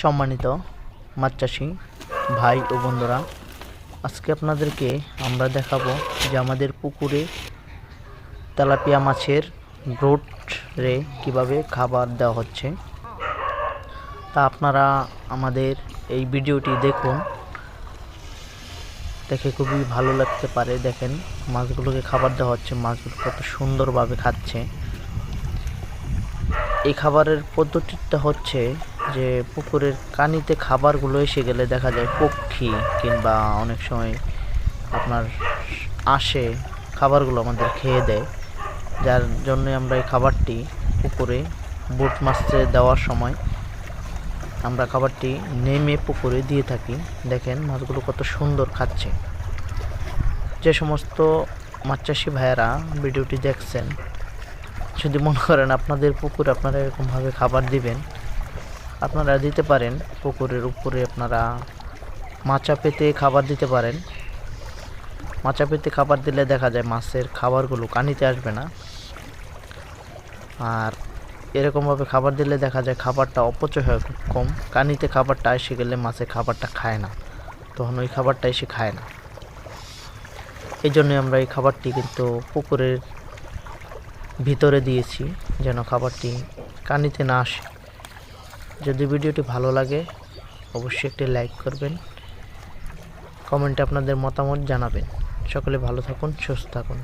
সম্মানিত মাছ চাষি ভাই ও বন্ধুরা, আজকে আপনাদেরকে আমরা দেখাবো যে আমাদের পুকুরে তেলাপিয়া মাছের ব্রোড রে কীভাবে খাবার দেওয়া হচ্ছে। তা আপনারা আমাদের এই ভিডিওটি দেখুন। দেখে খুবই ভালো লাগতে পারে। দেখেন মাছগুলোকে খাবার দেওয়া হচ্ছে, মাছগুলো কত সুন্দরভাবে খাচ্ছে। এই খাবারের পদ্ধতিটা হচ্ছে যে পুকুরের কানিতে খাবারগুলো এসে গেলে দেখা যায় পক্ষী কিংবা অনেক সময় আপনার আসে, খাবারগুলো আমাদের খেয়ে দেয়। যার জন্য আমরা এই খাবারটি পুকুরে, বুট মাছে দেওয়ার সময় আমরা খাবারটি নেমে পুকুরে দিয়ে থাকি। দেখেন মাছগুলো কত সুন্দর খাচ্ছে। যে সমস্ত মাছ চাষি ভাইয়েরা ভিডিওটি দেখছেন, যদি মনে করেন আপনাদের পুকুর আপনারা এরকমভাবে খাবার দিবেন আপনারা দিতে পারেন, পুকুরের উপরে আপনারা মাচা পেতে খাবার দিতে পারেন। মাচা পেতে খাবার দিলে দেখা যায় মাছের খাবারগুলো কানিতে আসবে না। আর এরকমভাবে খাবার দিলে দেখা যায় খাবারটা অপচয় হয় খুব কম। কানিতে খাবারটা এসে গেলে মাছে খাবারটা খায় না। তখন ওই খাবারটা এসে খায় না। এই জন্যই আমরা এই খাবারটি কিন্তু পুকুরের ভিতরে দিয়েছি, যেন খাবারটি কানিতে না আসে। যদি ভিডিওটি ভালো লাগে, অবশ্যই একটি লাইক করবেন। কমেন্টে আপনাদের মতামত জানাবেন। সকলে ভালো থাকুন, সুস্থ থাকুন।